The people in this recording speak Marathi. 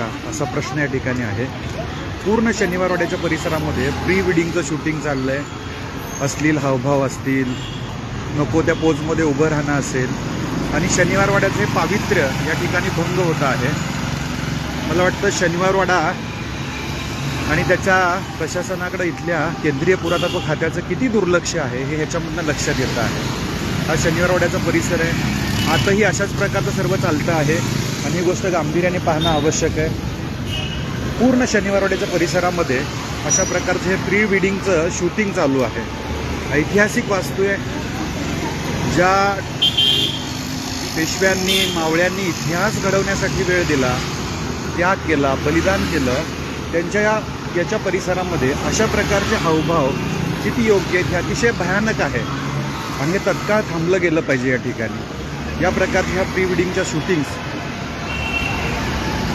का? असा प्रश्न या ठिकाणी आहे. पूर्ण शनिवारवाड्याच्या परिसरामध्ये प्री वेडिंगचं शूटिंग चाललं आहे अश्लील हावभाव असतील नको त्या पोजमध्ये उभं राहणं असेल. आणि शनिवारवाड्याचं हे पावित्र्य या ठिकाणी भंग होत आहे. मला वाटतं शनिवारवाडा आणि त्याच्या प्रशासनाकडे इथल्या केंद्रीय पुरातत्व खात्याचं किती दुर्लक्ष आहे हे ह्याच्यामधनं लक्षात येतं आहे. हा शनिवारवाड्याचा परिसर आहे. आताही अशाच प्रकारचं सर्व चालतं आहे. आणि ही गोष्ट गांभीर्याने पाहणं आवश्यक आहे. पूर्ण शनिवारवाड्याच्या परिसरामध्ये अशा प्रकारचं हे प्री वेडिंगचं शूटिंग चालू आहे. ऐतिहासिक वास्तू आहे. ज्या पेशव्यांनी मावळ्यांनी इतिहास घडवण्यासाठी वेळ दिला त्याग केला बलिदान केलं त्यांच्या या याच्या परिसरामध्ये अशा प्रकारचे हावभाव किती योग्य आहेत हे अतिशय भयानक आहे. आणि हे तत्काळ थांबलं गेलं पाहिजे या ठिकाणी. या प्रकारच्या ह्या प्री वेडिंगच्या शूटिंग्स